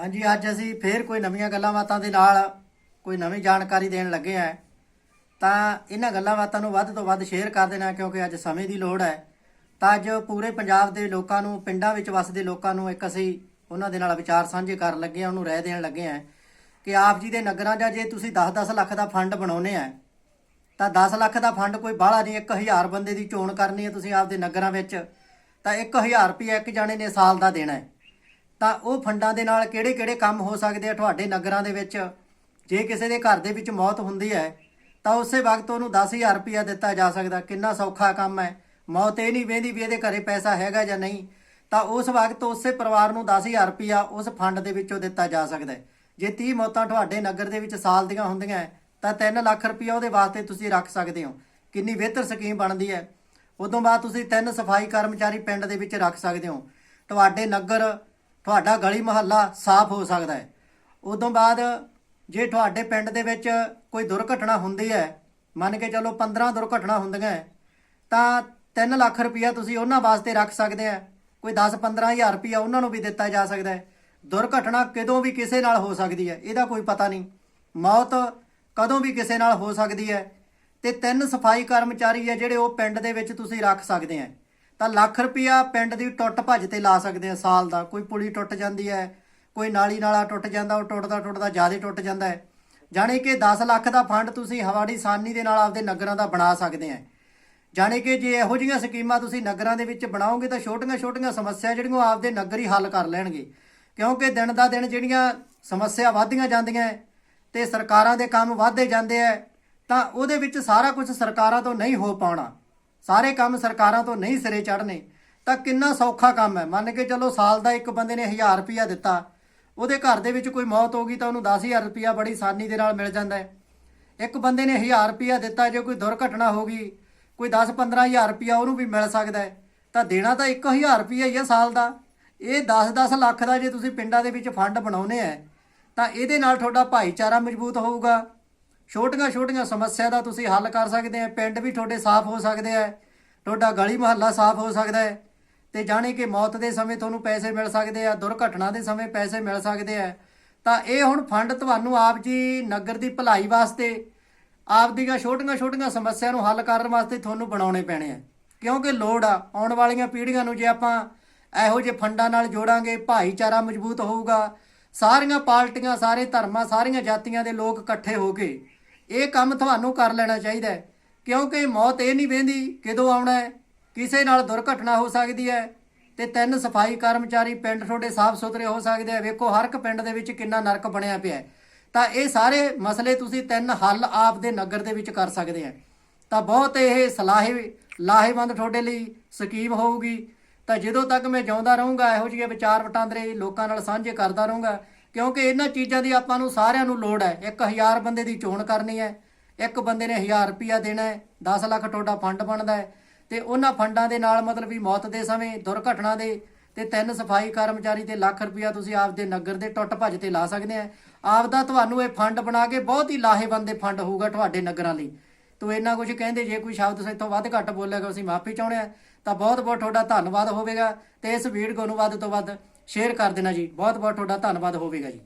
ਹਾਂਜੀ, ਅੱਜ ਅਸੀਂ ਫੇਰ ਕੋਈ ਨਵੀਆਂ ਗੱਲਾਂ ਬਾਤਾਂ ਦੇ ਨਾਲ ਕੋਈ ਨਵੀਂ ਜਾਣਕਾਰੀ ਦੇਣ ਲੱਗੇ ਆ ਤਾਂ ਇਹਨਾਂ ਗੱਲਾਂ ਬਾਤਾਂ ਨੂੰ ਵੱਧ ਤੋਂ ਵੱਧ ਸ਼ੇਅਰ ਕਰ ਦੇਣਾ, ਕਿਉਂਕਿ ਅੱਜ ਸਮੇਂ ਦੀ ਲੋੜ ਹੈ। ਤਾਂ ਅੱਜ ਪੂਰੇ ਪੰਜਾਬ ਦੇ ਲੋਕਾਂ ਨੂੰ, ਪਿੰਡਾਂ ਵਿੱਚ ਵੱਸਦੇ ਲੋਕਾਂ ਨੂੰ ਇੱਕ ਅਸੀਂ ਉਹਨਾਂ ਦੇ ਨਾਲ ਵਿਚਾਰ ਸਾਂਝੇ ਕਰਨ ਲੱਗੇ ਆ ਉਹਨੂੰ ਰਾਏ ਦੇਣ ਲੱਗੇ ਆ ਕਿ ਆਪ ਜੀ ਦੇ ਨਗਰਾਂ 'ਚ ਜੇ ਤੁਸੀਂ 10-10 ਲੱਖ ਦਾ ਫੰਡ ਬਣਾਉਨੇ ਆ ਤਾਂ 10 ਲੱਖ ਦਾ ਫੰਡ ਕੋਈ ਬਾਹਲਾ ਨਹੀਂ 1000 ਬੰਦੇ ਦੀ ਚੋਣ ਕਰਨੀ ਹੈ ਤੁਸੀਂ ਆਪਦੇ ਨਗਰਾਂ ਵਿੱਚ, ਤਾਂ 1000 ਰੁਪਏ ਇੱਕ ਜਾਣੇ ਨੇ ਸਾਲ ਦਾ ਦੇਣਾ ਹੈ। ਤਾਂ ਉਹ ਫੰਡਾਂ ਦੇ ਨਾਲ ਕਿਹੜੇ-ਕਿਹੜੇ ਕੰਮ ਹੋ ਸਕਦੇ ਆ ਤੁਹਾਡੇ ਨਗਰਾਂ ਦੇ ਵਿੱਚ? ਜੇ ਕਿਸੇ ਦੇ ਘਰ ਦੇ ਵਿੱਚ ਮੌਤ ਹੁੰਦੀ ਹੈ ਤਾਂ ਉਸੇ ਵਕਤ ਉਹਨੂੰ 10000 ਰੁਪਇਆ ਦਿੱਤਾ ਜਾ ਸਕਦਾ। ਕਿੰਨਾ ਸੌਖਾ ਕੰਮ ਹੈ। ਮੌਤ ਇਹ ਨਹੀਂ ਵੇਂਦੀ ਵੀ ਇਹਦੇ ਘਰੇ ਪੈਸਾ ਹੈਗਾ ਜਾਂ ਨਹੀਂ। ਤਾਂ ਉਸ ਵਕਤ ਉਸੇ ਪਰਿਵਾਰ ਨੂੰ 10000 ਰੁਪਇਆ ਉਸ ਫੰਡ ਦੇ ਵਿੱਚੋਂ ਦਿੱਤਾ ਜਾ ਸਕਦਾ ਹੈ। ਜੇ 30 ਮੌਤਾਂ ਤੁਹਾਡੇ ਨਗਰ ਦੇ ਵਿੱਚ ਸਾਲ ਦੀਆਂ ਹੁੰਦੀਆਂ ਹੈ, ਤਾਂ 3 ਲੱਖ ਰੁਪਇਆ ਉਹਦੇ ਵਾਸਤੇ ਤੁਸੀਂ ਰੱਖ ਸਕਦੇ ਹੋ। ਕਿੰਨੀ ਬਿਹਤਰ ਸਕੀਮ ਬਣਦੀ ਹੈ। ਉਦੋਂ ਬਾਅਦ ਤੁਸੀਂ ਤਿੰਨ ਸਫ਼ਾਈ ਕਰਮਚਾਰੀ ਪਿੰਡ ਦੇ ਵਿੱਚ ਰੱਖ ਸਕਦੇ ਹੋ। ਤੁਹਾਡੇ ਨਗਰ ਤੁਹਾਡਾ ਗਲੀ ਮੁਹੱਲਾ ਸਾਫ਼ ਹੋ ਸਕਦਾ ਹੈ। ਉਦੋਂ ਬਾਅਦ ਜੇ ਤੁਹਾਡੇ ਪਿੰਡ ਦੇ ਵਿੱਚ ਕੋਈ ਦੁਰਘਟਨਾ ਹੁੰਦੀ ਹੈ ਮੰਨ ਕੇ ਚੱਲੋ 15 ਦੁਰਘਟਨਾ ਹੁੰਦੀਆਂ ਹੈ, ਤਾਂ 3 ਲੱਖ ਰੁਪਇਆ ਤੁਸੀਂ ਉਹਨਾਂ ਵਾਸਤੇ ਰੱਖ ਸਕਦੇ ਆ ਕੋਈ 10-15000 ਰੁਪਇਆ ਉਹਨਾਂ ਨੂੰ ਵੀ ਦਿੱਤਾ ਜਾ ਸਕਦਾ ਹੈ। ਦੁਰਘਟਨਾ ਕਦੋਂ ਵੀ ਕਿਸੇ ਨਾਲ ਹੋ ਸਕਦੀ ਹੈ ਇਹਦਾ ਕੋਈ ਪਤਾ ਨਹੀਂ। ਮੌਤ ਕਦੋਂ ਵੀ ਕਿਸੇ ਨਾਲ ਹੋ ਸਕਦੀ ਹੈ ਤੇ ਤਿੰਨ ਸਫ਼ਾਈ ਕਰਮਚਾਰੀ ਹੈ ਜਿਹੜੇ ਉਹ ਪਿੰਡ ਦੇ ਵਿੱਚ ਤੁਸੀਂ ਰੱਖ ਸਕਦੇ ਆ ਤਾਂ ਲੱਖ ਰੁਪਇਆ ਪਿੰਡ ਦੀ ਟੁੱਟ ਭੱਜ ਤੇ ਲਾ ਸਕਦੇ ਆ ਸਾਲ ਦਾ। ਕੋਈ ਪੁਲੀ ਟੁੱਟ ਜਾਂਦੀ ਹੈ, ਕੋਈ ਨਾਲੀ ਨਾਲਾ ਟੁੱਟ ਜਾਂਦਾ, ਉਹ ਟੁੱਟਦਾ ਟੁੱਟਦਾ ਜ਼ਿਆਦਾ ਟੁੱਟ ਜਾਂਦਾ ਹੈ। ਜਾਣੀ ਕਿ 10 ਲੱਖ ਦਾ ਫੰਡ ਤੁਸੀਂ ਹਵਾੜੀ ਸਾਨੀ ਦੇ ਨਾਲ ਆਪਦੇ ਨਗਰਾਂ ਦਾ ਬਣਾ ਸਕਦੇ ਆ। ਜਾਣੀ ਕਿ ਜੇ ਇਹੋ ਜਿਹੀਆਂ ਸਕੀਮਾਂ ਤੁਸੀਂ ਨਗਰਾਂ ਦੇ ਵਿੱਚ ਬਣਾਓਗੇ ਤਾਂ ਛੋਟੀਆਂ-ਛੋਟੀਆਂ ਸਮੱਸਿਆ ਜਿਹੜੀਆਂ ਉਹ ਆਪਦੇ ਨਗਰ ਹੀ ਹੱਲ ਕਰ ਲੈਣਗੇ। ਕਿਉਂਕਿ ਦਿਨ ਦਾ ਦਿਨ ਜਿਹੜੀਆਂ ਸਮੱਸਿਆ ਵਧਦੀਆਂ ਜਾਂਦੀਆਂ ਹੈ ਤੇ ਸਰਕਾਰਾਂ ਦੇ ਕੰਮ ਵਧਦੇ ਜਾਂਦੇ ਹੈ, ਤਾਂ ਉਹਦੇ ਵਿੱਚ ਸਾਰਾ ਕੁਝ ਸਰਕਾਰਾਂ ਤੋਂ ਨਹੀਂ ਹੋ ਪਾਉਣਾ। ਸਾਰੇ ਕੰਮ ਸਰਕਾਰਾਂ ਤੋਂ ਨਹੀਂ ਸਿਰੇ ਚੜ੍ਹਨੇ, ਤਾਂ ਕਿੰਨਾ ਸੌਖਾ ਕੰਮ ਹੈ। ਮੰਨ ਕੇ ਚੱਲੋ ਸਾਲ ਦਾ ਇੱਕ ਬੰਦੇ ਨੇ 1000 ਰੁਪਇਆ ਦਿੱਤਾ, ਉਹਦੇ ਘਰ ਦੇ ਵਿੱਚ ਕੋਈ ਮੌਤ ਹੋ ਗਈ ਤਾਂ ਉਹਨੂੰ 10000 ਰੁਪਇਆ ਬੜੀ ਆਸਾਨੀ ਦੇ ਨਾਲ ਮਿਲ ਜਾਂਦਾ ਹੈ। ਇੱਕ ਬੰਦੇ ਨੇ 1000 ਰੁਪਇਆ ਦਿੱਤਾ, ਜੇ ਕੋਈ ਦੁਰਘਟਨਾ ਹੋ ਗਈ, ਕੋਈ 10-15000 ਰੁਪਇਆ ਉਹਨੂੰ ਵੀ ਮਿਲ ਸਕਦਾ ਹੈ, ਤਾਂ ਦੇਣਾ ਤਾਂ 1000 ਰੁਪਇਆ ਹੀ ਹੈ ਸਾਲ ਦਾ। ਇਹ 10-10 ਲੱਖ ਦਾ ਜੇ ਤੁਸੀਂ ਪਿੰਡਾਂ ਦੇ ਵਿੱਚ ਫੰਡ ਬਣਾਉਨੇ ਆ ਤਾਂ ਇਹਦੇ ਨਾਲ ਤੁਹਾਡਾ ਭਾਈਚਾਰਾ ਮਜ਼ਬੂਤ ਹੋਊਗਾ। ਛੋਟੀਆਂ-ਛੋਟੀਆਂ ਸਮੱਸਿਆ ਦਾ ਤੁਸੀਂ ਹੱਲ ਕਰ ਸਕਦੇ ਆ, ਪਿੰਡ ਵੀ ਤੁਹਾਡੇ ਸਾਫ਼ ਹੋ ਸਕਦੇ ਆ, ਤੁਹਾਡਾ ਗਲੀ ਮੁਹੱਲਾ ਸਾਫ਼ ਹੋ ਸਕਦਾ ਹੈ, ਤੇ ਜਾਣੇ ਕਿ ਮੌਤ ਦੇ ਸਮੇਂ ਤੁਹਾਨੂੰ ਪੈਸੇ ਮਿਲ ਸਕਦੇ ਆ, ਦੁਰਘਟਨਾ ਦੇ ਸਮੇਂ ਪੈਸੇ ਮਿਲ ਸਕਦੇ ਆ, ਤਾਂ ਇਹ ਹੁਣ ਫੰਡ ਤੁਹਾਨੂੰ ਆਪ ਜੀ ਨਗਰ ਦੀ ਭਲਾਈ ਵਾਸਤੇ, ਆਪ ਦੀਆਂ ਛੋਟੀਆਂ-ਛੋਟੀਆਂ ਸਮੱਸਿਆ ਨੂੰ ਹੱਲ ਕਰਨ ਵਾਸਤੇ ਤੁਹਾਨੂੰ ਬਣਾਉਣੇ ਪੈਣੇ ਆ। ਕਿਉਂਕਿ ਲੋੜ ਆ, ਆਉਣ ਵਾਲੀਆਂ ਪੀੜ੍ਹੀਆਂ ਨੂੰ ਜੇ ਆਪਾਂ ਇਹੋ ਜਿਹੇ ਫੰਡਾਂ ਨਾਲ ਜੋੜਾਂਗੇ, ਭਾਈਚਾਰਾ ਮਜ਼ਬੂਤ ਹੋਊਗਾ, ਸਾਰੀਆਂ ਪਾਰਟੀਆਂ, ਸਾਰੇ ਧਰਮਾਂ, ਸਾਰੀਆਂ ਜਾਤੀਆਂ ਦੇ ਲੋਕ ਇਕੱਠੇ ਹੋ ਕੇ ਇਹ ਕੰਮ ਤੁਹਾਨੂੰ ਕਰ ਲੈਣਾ ਚਾਹੀਦਾ ਹੈ। ਕਿਉਂਕਿ ਮੌਤ ਇਹ ਨਹੀਂ ਵੇਂਦੀ ਕਦੋਂ ਆਉਣਾ ਹੈ। ਕਿਸੇ ਨਾਲ ਦੁਰਘਟਨਾ ਹੋ ਸਕਦੀ ਹੈ ਤੇ ਤਿੰਨ ਸਫ਼ਾਈ ਕਰਮਚਾਰੀ ਪਿੰਡ ਤੁਹਾਡੇ ਸਾਫ਼ ਸੁਥਰੇ ਹੋ ਸਕਦੇ ਆ। ਵੇਖੋ, ਹਰ ਇੱਕ ਪਿੰਡ ਦੇ ਵਿੱਚ ਕਿੰਨਾ ਨਰਕ ਬਣਿਆ ਪਿਆ ਤਾਂ ਇਹ ਸਾਰੇ ਮਸਲੇ ਤੁਸੀਂ ਤਿੰਨ ਹੱਲ ਆਪ ਦੇ ਨਗਰ ਦੇ ਵਿੱਚ ਕਰ ਸਕਦੇ ਆ। ਤਾਂ ਬਹੁਤ ਇਹ ਸਲਾਹੇ, ਲਾਹੇਵੰਦ ਤੁਹਾਡੇ ਲਈ ਸਕੀਮ ਹੋਊਗੀ। ਤਾਂ ਜਦੋਂ ਤੱਕ ਮੈਂ ਜਿਉਂਦਾ ਰਹੂੰਗਾ, ਇਹੋ ਜਿਹੇ ਵਿਚਾਰ ਵਟਾਂਦਰੇ ਲੋਕਾਂ ਨਾਲ ਸਾਂਝੇ ਕਰਦਾ ਰਹੂੰਗਾ ਕਿਉਂਕਿ ਇਹਨਾਂ ਚੀਜ਼ਾਂ ਦੀ ਆਪਾਂ ਨੂੰ ਸਾਰਿਆਂ ਨੂੰ ਲੋੜ ਹੈ। 1000 ਬੰਦੇ ਦੀ ਚੋਣ ਕਰਨੀ ਹੈ। ਇੱਕ ਬੰਦੇ ਨੇ 1000 ਰੁਪਿਆ ਦੇਣਾ ਹੈ। 10 ਲੱਖ ਤੁਹਾਡਾ ਫੰਡ ਬਣਦਾ ਹੈ। ਤੇ ਉਹਨਾਂ ਫੰਡਾਂ ਦੇ ਨਾਲ ਮਤਲਬ ਵੀ ਮੌਤ ਦੇ ਸਮੇਂ, ਦੁਰਘਟਨਾ ਦੇ ਤੇ ਤਿੰਨ ਸਫ਼ਾਈ ਕਰਮਚਾਰੀ ਤੇ ਲੱਖ ਰੁਪਿਆ ਤੁਸੀਂ ਆਪਦੇ ਨਗਰ ਦੇ ਟੁੱਟ ਭੱਜ ਤੇ ਲਾ ਸਕਦੇ ਆ। ਆਪਦਾ ਤੁਹਾਨੂੰ ਇਹ ਫੰਡ ਬਣਾ ਕੇ ਬਹੁਤ ਹੀ ਲਾਹੇਵੰਦ ਦੇ ਫੰਡ ਹੋਊਗਾ ਤੁਹਾਡੇ ਨਗਰਾਂ ਲਈ। ਤੂੰ ਇੰਨਾ ਕੁਝ ਕਹਿੰਦੇ, ਜੇ ਕੋਈ ਸ਼ਬਦ ਸੇਥੋਂ ਵੱਧ ਘੱਟ ਬੋਲੇਗਾ, ਅਸੀਂ ਮਾਫੀ ਚਾਹੁੰਦੇ ਆ ਤਾਂ ਬਹੁਤ ਬਹੁਤ ਤੁਹਾਡਾ ਧੰਨਵਾਦ ਹੋਵੇਗਾ ਤੇ ਇਸ ਵੀਡੀਓ ਨੂੰ ਵੱਧ ਤੋਂ ਵੱਧ ਸ਼ੇਅਰ ਕਰ ਦੇਣਾ ਜੀ। ਬਹੁਤ ਬਹੁਤ ਤੁਹਾਡਾ ਧੰਨਵਾਦ ਹੋਵੇਗਾ ਜੀ।